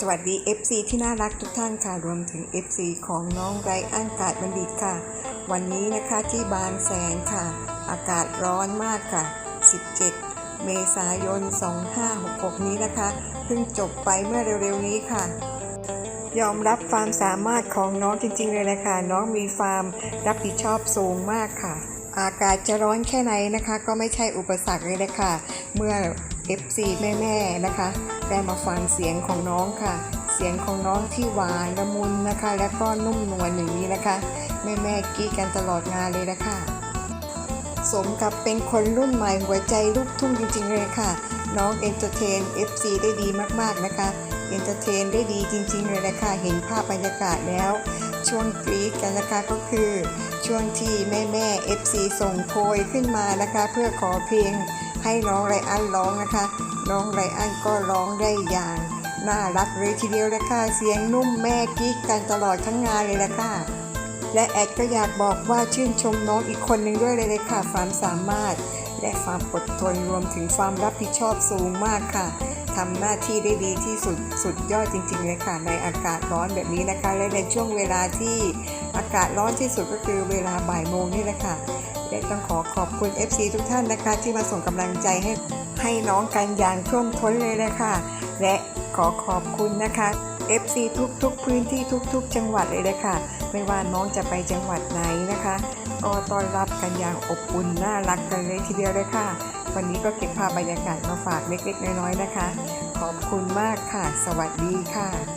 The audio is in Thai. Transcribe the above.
สวัสดี FC ที่น่ารักทุกท่านค่ะ รวมถึง FC ของน้องไรอันกาดบัณฑิตค่ะ วันนี้นะคะที่บางแสนค่ะ อากาศร้อนมากค่ะ 17 เมษายน 2566 นี้นะคะ เพิ่งจบไปเมื่อเร็วๆนี้ค่ะ ยอมรับความสามารถของน้องจริงๆเลยนะคะ น้องมีความรับผิดชอบสูงมากค่ะ อากาศจะร้อนแค่ไหนนะคะ ก็ไม่ใช่อุปสรรคเลยนะคะ เมื่อ FC แม่ๆนะคะ ได้มาฟังเสียงของน้องค่ะ เสียงของน้องที่หวานละมุนนะคะ และก็นุ่มนวลอย่างนี้นะคะ แม่ๆกี้กันตลอดงานเลยนะคะ สมกับเป็นคนรุ่นใหม่หัวใจลูกทุ่งจริงๆเลยค่ะ น้องเอนเตอร์เทน FC ได้ดีมากๆนะคะเอนเตอร์เทนได้ดีจริงๆเลยนะคะเห็นภาพบรรยากาศแล้ว ช่วงกรี๊ดกันนะคะก็คือ ช่วงที่แม่แม่ๆ FC ส่งโพยขึ้นมานะคะ เพื่อขอเพลง ให้น้องไรอันร้องนะคะ น้องไรอันก็ร้องได้อย่างน่ารักเลยทีเดียวนะคะเสียงนุ่มแม่กรี๊ดกันตลอดทั้งงานเลยละค่ะ และแอดก็อยากบอกว่าชื่นชมน้องอีกคนหนึ่งด้วยเลยเลยค่ะความสามารถ และความอดทนรวมถึงความรับผิดชอบสูงมากค่ะทำหน้าที่ได้ดีที่สุดสุดยอดจริงๆเลยค่ะในอากาศร้อนแบบนี้นะคะ และในช่วงเวลาที่อากาศร้อนที่สุดก็คือเวลาบ่ายโมงนี่แหละค่ะ และต้องขอขอบคุณ FC ทุกท่านนะคะ ที่มาส่งกำลังใจให้ให้น้องกันอย่างท่วมท้นเลยเลยค่ะและขอขอบคุณนะคะ FC ทุกๆ พื้นที่ทุก ๆ จังหวัดเลยเลยค่ะไม่ว่าน้องจะไปจังหวัดไหนนะคะก็ต้อนรับกันอย่างอบอุ่นน่ารักกันเลยทีเดียวเลยค่ะ วันนี้ก็เก็บภาพบรรยากาศมาฝากเล็กๆน้อยๆนะคะ ขอบคุณมากค่ะ สวัสดีค่ะ